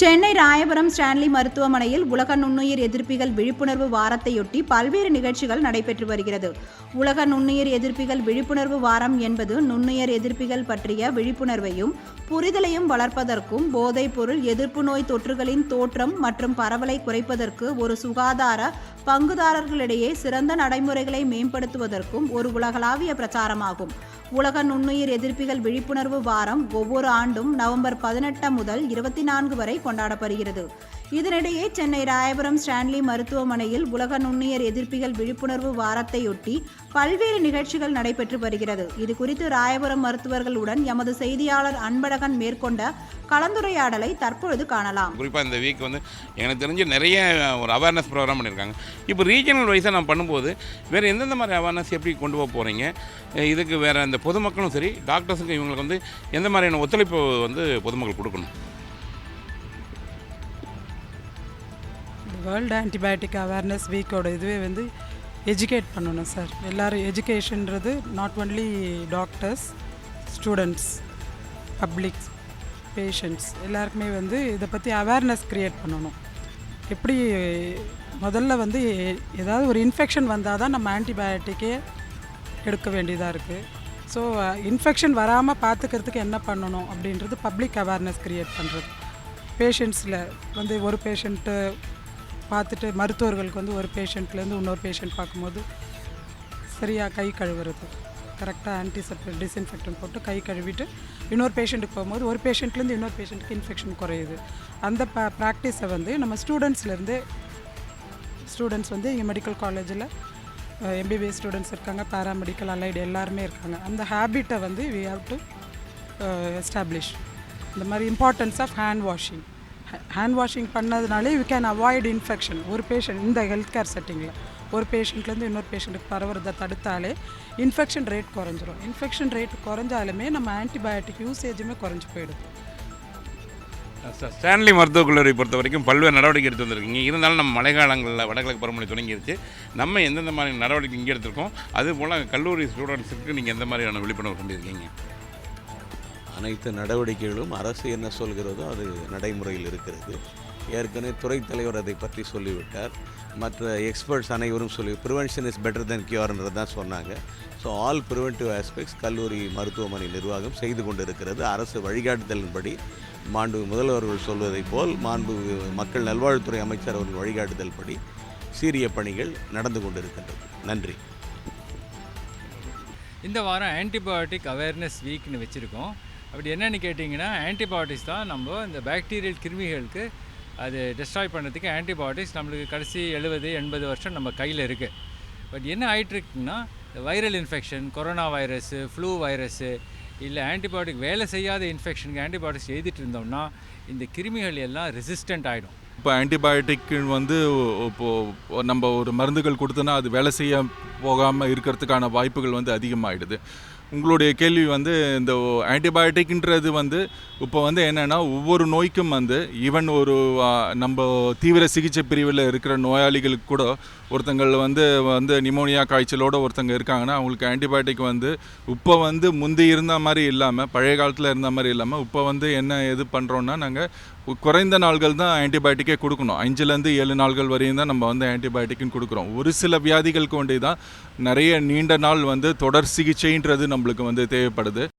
Chennai Royapuram Stanley மருத்துவமனையில் உலக நுண்ணுயிர் எதிர்ப்பிகள் விழிப்புணர்வு வாரத்தையொட்டி பல்வேறு நிகழ்ச்சிகள் நடைபெற்று வருகிறது. உலக நுண்ணுயிர் எதிர்ப்பிகள் விழிப்புணர்வு வாரம் என்பது நுண்ணுயிர் எதிர்ப்பிகள் பற்றிய விழிப்புணர்வையும் புரிதலையும் வளர்ப்பதற்கும் போதைப் பொருள் எதிர்ப்பு நோய் தொற்றுகளின் தோற்றம் மற்றும் பரவலை குறைப்பதற்கு ஒரு சுகாதார பங்குதாரர்களிடையே சிறந்த நடைமுறைகளை மேம்படுத்துவதற்கும் ஒரு உலகளாவிய பிரச்சாரமாகும். உலக நுண்ணுயிர் எதிர்ப்பிகள் விழிப்புணர்வு வாரம் ஒவ்வொரு ஆண்டும் நவம்பர் பதினெட்டு முதல் இருபத்தி நான்கு வரை கொண்டாடப்படுகிறது. இதனிடையே சென்னை ராயபுரம் ஸ்டான்லி மருத்துவமனையில் உலக நுண்ணியர் எதிர்ப்பிகள் விழிப்புணர்வு வாரத்தையொட்டி பல்வேறு நிகழ்ச்சிகள் நடைபெற்று வருகிறது. இது குறித்து ராயபுரம் மருத்துவர்களுடன் எமது செய்தியாளர் அன்பழகன் மேற்கொண்ட கலந்துரையாடலை தற்பொழுது காணலாம். குறிப்பாக இந்த வீக் வந்து எனக்கு தெரிஞ்சு நிறைய ஒரு அவேர்னஸ் ப்ரோக்ராம் பண்ணியிருக்காங்க இப்போ ரீஜனல் வைஸாக நான் பண்ணும்போது வேறு எந்தெந்த மாதிரி அவேர்னஸ் எப்படி கொண்டு போக போகிறீங்க இதுக்கு வேறு இந்த பொதுமக்களும் சரி டாக்டர்ஸுக்கு இவங்களுக்கு வந்து எந்த மாதிரியான ஒத்துழைப்பு வந்து பொதுமக்கள் கொடுக்கணும்? வேர்ல்டு ஆன்டிபயோட்டிக் அவேர்னஸ் வீக்கோட இதுவே வந்து எஜுகேட் பண்ணணும் சார் எல்லோரும் எஜுகேஷன்றது not only doctors students public patients எல்லாருக்குமே வந்து இதை பற்றி அவேர்னஸ் க்ரியேட் பண்ணணும். எப்படி முதல்ல வந்து ஏதாவது ஒரு இன்ஃபெக்ஷன் வந்தால் தான் நம்ம ஆன்டிபயோட்டிக்கே எடுக்க வேண்டியதாக இருக்குது ஸோ இன்ஃபெக்ஷன் வராமல் பார்த்துக்கிறதுக்கு என்ன பண்ணணும் அப்படின்றது பப்ளிக் அவேர்னஸ் க்ரியேட் பண்ணுறது பேஷண்ட்ஸில் வந்து ஒரு பேஷண்ட்டு பார்த்துட்டு மருத்துவர்களுக்கு வந்து ஒரு பேஷண்ட்லேருந்து இன்னொரு பேஷண்ட் பார்க்கும்போது சரியாக கை கழுவுறது. கரெக்டாக ஆன்டிசெப்ட் டிஸ்இன்ஃபெக்டன் போட்டு கை கழுவிட்டு இன்னொரு பேஷண்ட்டுக்கு போகும்போது ஒரு பேஷண்ட்லேருந்து இன்னொரு பேஷண்ட்டுக்கு இன்ஃபெக்ஷன் குறையுது. அந்த ப ப்ராக்டிஸை வந்து நம்ம ஸ்டூடெண்ட்ஸ்லேருந்து ஸ்டூடெண்ட்ஸ் வந்து இங்கே மெடிக்கல் காலேஜில் எம்பிபிஎஸ் ஸ்டூடெண்ட்ஸ் இருக்காங்க பேராமெடிக்கல் அலைடு எல்லாருமே இருக்காங்க. அந்த ஹேபிட்டை வந்து வி ஹாவ் டு எஸ்டாப்ளிஷ் இந்த மாதிரி importance of hand washing hand washing பண்ணதுனாலே you can avoid infection ஒரு பேஷண்ட் இந்த ஹெல்த் கேர் செட்டிங்கில் ஒரு பேஷண்ட்லேருந்து இன்னொரு பேஷண்ட்டுக்கு பரவுறதை தடுத்தாலே இன்ஃபெக்ஷன் ரேட் குறைஞ்சிரும். இன்ஃபெக்ஷன் ரேட் குறைஞ்சாலுமே நம்ம ஆன்டிபயோட்டிக் யூசேஜுமே குறைஞ்சி போயிடுது ஸ்டான்லி மருத்துவக் கல்லூரி பொறுத்த வரைக்கும் பல்வேறு நடவடிக்கை எடுத்து வந்திருக்கீங்க. இருந்தாலும் நம்ம மழைக்காலங்களில் வடகிழக்கு பருவமழை தொடங்கிருச்சு நம்ம எந்தெந்த மாதிரி நடவடிக்கை இங்கே எடுத்திருக்கோம்? அதுபோல் கல்லூரி ஸ்டூடெண்ட்ஸுக்கு நீங்கள் எந்த மாதிரியான விழிப்புணர்வு கொண்டிருக்கீங்க? அனைத்து நடவடிக்கைகளும் அரசு என்ன சொல்கிறதோ அது நடைமுறையில் இருக்கிறது. ஏற்கனவே துறை தலைவர் அதை பற்றி சொல்லிவிட்டார். மற்ற எக்ஸ்பர்ட்ஸ் அனைவரும் சொல்லி ப்ரிவென்ஷன் இஸ் பெட்டர் தென் கியூர்ன்றது தான் சொன்னாங்க. ஸோ ஆல் ப்ரிவென்டிவ் ஆஸ்பெக்ட்ஸ் கல்லூரி மருத்துவமனை நிர்வாகம் செய்து கொண்டிருக்கிறது. அரசு வழிகாட்டுதலின்படி மாண்பு முதல்வர்கள் சொல்வதைப் போல் மாண்பு மக்கள் நல்வாழ்வுத்துறை அமைச்சர் அவர்கள் வழிகாட்டுதல் படி சீரிய பணிகள் நடந்து கொண்டிருக்கின்றது. நன்றி. இந்த வாரம் ஆன்டிபயோட்டிக் அவேர்னஸ் வீக்னு வச்சுருக்கோம். அப்படி என்னென்னு கேட்டிங்கன்னா ஆன்டிபயோட்டிக்ஸ் தான் நம்ம இந்த பாக்டீரியல் கிருமிகளுக்கு அது டெஸ்ட்ராய் பண்ணுறதுக்கு ஆன்டிபயோட்டிக்ஸ் நம்மளுக்கு கடைசி எழுபது எண்பது வருஷம் நம்ம கையில் இருக்குது பட் என்ன ஆகிட்டுருக்குன்னா இந்த viral infection corona virus flu virus இல்லை ஆன்டிபயோட்டிக் வேலை செய்யாத இன்ஃபெக்ஷனுக்கு ஆன்டிபயோட்டிக்ஸ் எழுதிட்டு இருந்தோம்னா இந்த கிருமிகள் எல்லாம் ரெசிஸ்டண்ட் ஆகிடும் இப்போ ஆன்டிபயோட்டிக் வந்து இப்போது நம்ம ஒரு மருந்துகள் கொடுத்தோன்னா அது வேலை செய்ய போகாமல் இருக்கிறதுக்கான வாய்ப்புகள் வந்து அதிகமாகிடுது உங்களுடைய கேள்வி வந்து இந்த ஆன்டிபயோட்டிக்ன்றது வந்து இப்போ வந்து என்னென்னா ஒவ்வொரு நோய்க்கும் வந்து ஈவன் ஒரு நம்ம தீவிர சிகிச்சை பிரிவில் இருக்கிற நோயாளிகளுக்கு கூட ஒருத்தங்கள் வந்து வந்து நிமோனியா காய்ச்சலோடு ஒருத்தங்க இருக்காங்கன்னா அவங்களுக்கு ஆன்டிபயோட்டிக் வந்து இப்போ வந்து முந்தி இருந்த மாதிரி இல்லாமல் பழைய காலத்தில் இருந்த மாதிரி இல்லாமல் இப்போ வந்து என்ன இது பண்ணுறோன்னா நாங்கள் குறைந்த நாள்கள் தான் ஆன்டிபயோட்டிக்கே கொடுக்கணும். அஞ்சுலேருந்து ஏழு நாள்கள் வரையும் தான் நம்ம வந்து ஆன்டிபயோட்டிக்னு கொடுக்குறோம். ஒரு சில வியாதிகளுக்கு வேண்டி தான் நிறைய நீண்ட நாள் வந்து தொடர் சிகிச்சைன்றது நம்மளுக்கு வந்து தேவைப்படுது.